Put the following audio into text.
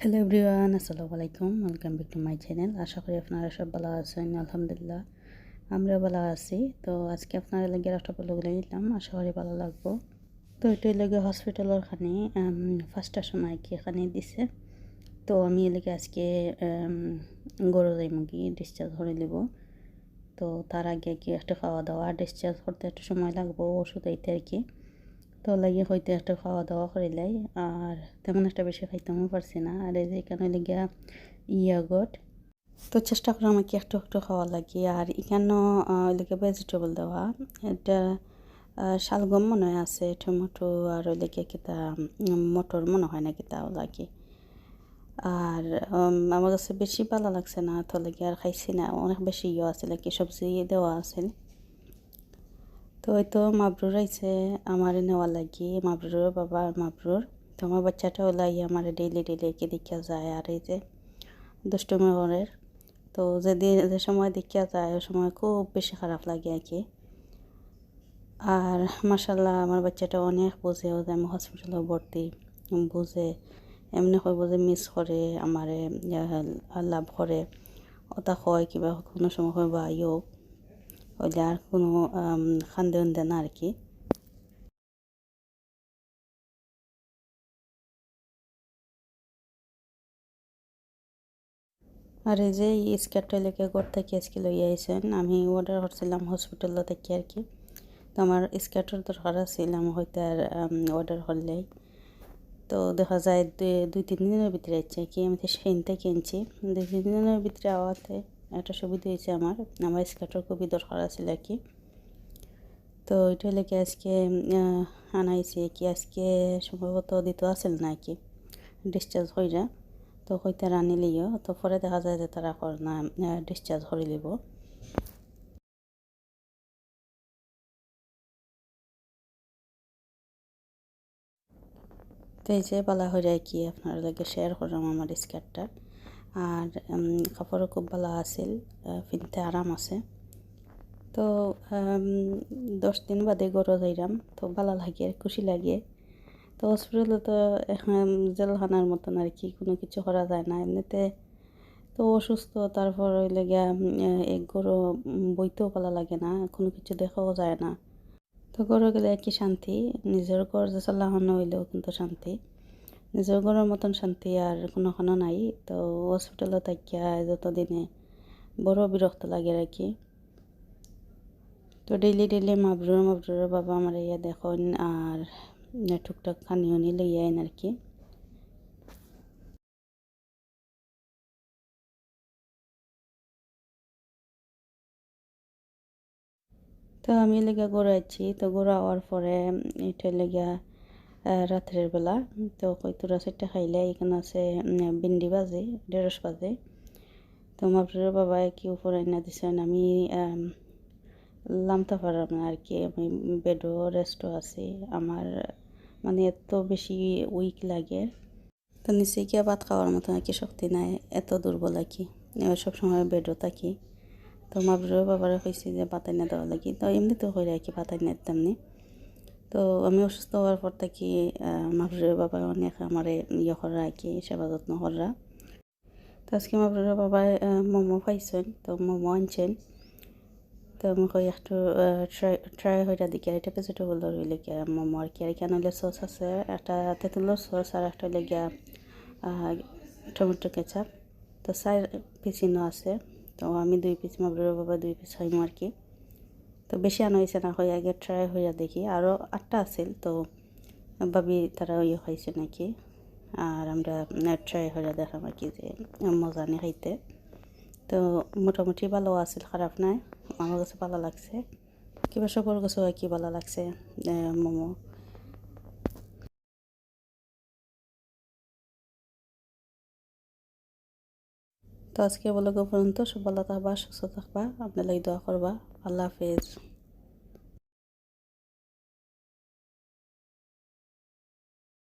Hello everyone আসসালামু আলাইকুম welcome back to my channel আশা করি আপনারা সব ভালো আছেন, আলহামদুলিল্লাহ। আমরা ভালো আছি। তো আজকে আপনারা লাগে একটা ব্লগ নিলাম। আশা করি ভালো লাগবো। তো এটাই লাগে হসপিটালের খানে ফার্স্টটার সময় কি এখানে দিছে। তো আমি এলাকে আজকে গরু মুগি ডিসচার্জ করে নেব। তো তার আগে কি একটা খাওয়া দাওয়া ডিসচার্জ করতে একটু সময় লাগবো, ওষুধ এইতে আর কি। তো লাগে হয়তো একটা খাওয়া দাওয়া করিলাই আর তেমন একটা বেশি খাইতেও পারছি না। আর এই যে এখানে লেগে ইয়াগট। তো চেষ্টা করো আমাকে একটু একটু খাওয়া লাগে। আর এখানেও লেগে ভেজিটেবল দেওয়া। এটা শালগম মনে হয় আছে, টমেটো আর ওই লেগে কিতা মটর মনে হয় না কিতাও লাগে। আর আমার কাছে বেশি ভালো লাগছে না। তো লেগে আর খাইছি না। অনেক বেশি ইয়ে আছে কি সবজি দেওয়া আছে। তো ওই তো মাবরুর আইছে, আমার নেওয়া লাগি। মাবরুরের বাবা আর মাবরুর। তো আমার বাচ্চাটা ওলাই আমার ডেইলি ডেইলি একে দেখিয়া যায় আর এই যে দুষ্টমি ঘরের তো যেদিন যে সময় দেখিয়া যায়, ওই সময় খুব বেশি খারাপ লাগে আর কি। আর মাসাল্লাহ আমার বাচ্চাটা অনেক বোঝে যে আমি হসপিটালে ভর্তি। বুঝে, এমনি কইব যে মিস করে, আমারে লাভ করে। ওটা হয় কিবা কোনো সময় হয় বা ইয়েও হইলে আর কোনো খান্দে উন্দে না আর এই যে এই স্কার্টটা লেগে ঘর থেকে আজকে লই আইসেন আমি অর্ডার করছিলাম হসপিটাল থেকে আর কি। তো আমার স্কার্টের দরকার আছিল আমি হয়তো আর অর্ডার করলেই। তো দেখা যায় দুই তিন দিনের ভিতরে আইছে। কি আমি তো থেকে কিনছি। দুই, তিন দিনের ভিতরে আওয়াতে একটা সুবিধা হয়েছে আমার আমার স্কার্টের খুবই দরকার আছিল আর কি। তো এটা লেগে আজকে আনাইছে কি আজকে সম্ভবত দিত আসল না কি ডিসচার্জ হয়ে যা তো হইতে রানি লিও, তো পরে দেখা যায় যে তারা না ডিসচার্জ করে লিব। তো এই যে বলা হয়ে যায় কি, আপনার লাগে শেয়ার করলাম আমার স্কার্টটা আর কাপড়ও খুব ভালো আছিল পিনতে আরাম আছে। তো দশ দিন বাদে গরো যাইরাম, তো ভালো লাগে, খুশি লাগে। তো হসপিটালে তো জেলখানার মতন আর কি, কোনো কিছু করা যায় না। এমনিতে তো অসুস্থ, তারপর হইলে গিয়া এক গরু বইতেও ভালো লাগে না, কোনো কিছু দেখাও যায় না। তো গরু গেলে একই শান্তি, নিজের ঘর যে চালানো হইলেও কিন্তু শান্তি। নিজের মতন শান্তি আর কোনোখানো নাই। তো হসপিটালে থাকিয়া যতদিনে বড় বিরক্ত লাগে আর কি। তো ডেইলি ডেইলি মাবরুর মাবরুরের বাবা আমার ইয়া দেখুন আর টুকটাক খানিও নিলে ইয়াইন আর কি। তো আমি লেগে ঘুরাইছি তো ঘোরা হওয়ার পরে এটা লেগে রাত্রের বেলা। তো কইতুরা সেটা খাইলে, এখানে আছে ভিন্ডি বাজে ঢেঁড়স বাজে তো মাবরুরের বাবা কি উপরে না দিছেন আমি লামতে পারলাম না আর কি, আমি বেডও রেস্টও আছি। আমার মানে এত বেশি উইক লাগে। তো নিচে গিয়ে ভাত খাওয়ার মতো আর কি শক্তি নাই, এত দুর্বল আর কি। সবসময় বেডও থাকি। তো মাবরুর বাবারে কইছে যে, ভাত না দেওয়া লাগি। তো এমনিতেও হয়ে আর কি ভাত না। তেমনি তো আমি অসুস্থ হওয়ার পর থেকে মাবরুর বাবা অনেক আমার ইয়ে করা আর কি সেবা যত্ন করা। তো আজকে মাবরুর বাবায় মোমো পাইছেন তো মোমো আনছেন। তো আমি কই, একটু ট্রাই ট্রাই হইটা দিকে এটা ভেজিটেবল রইলে গিয়া মোমো আর কি। আর এখানে হলে সস আছে, একটা তেঁতুলের সস আর একটা হলে গিয়া টমেটো কেচাপ তো চার পিসিনো আছে, তো আমি দুই পিস মাবরুর বাবা দুই পিস হইম আর কি। তো বেশি আনা হয়েছে না হয়ে আগে ট্রাই হইয়া দেখি। আরও আটটা আছিল তো ভাবি তারা ইয়ে খাইছে নাকি। আর আমরা ট্রাই হইয়া দেখাম আর কি যে মজা নিয়ে খাইতে। তো মোটামুটি ভালো আছিল, খারাপ নাই। আমার কাছে ভালো লাগছে। কিবা সবর কাছে কি ভালো লাগছে? মোমো। তো আজকে বলে পর্যন্ত সব তাহবা থাকবা সুস্থ থাকবা, আপনার লাগে দোয়া করবা। আল্লাহ হাফেজ।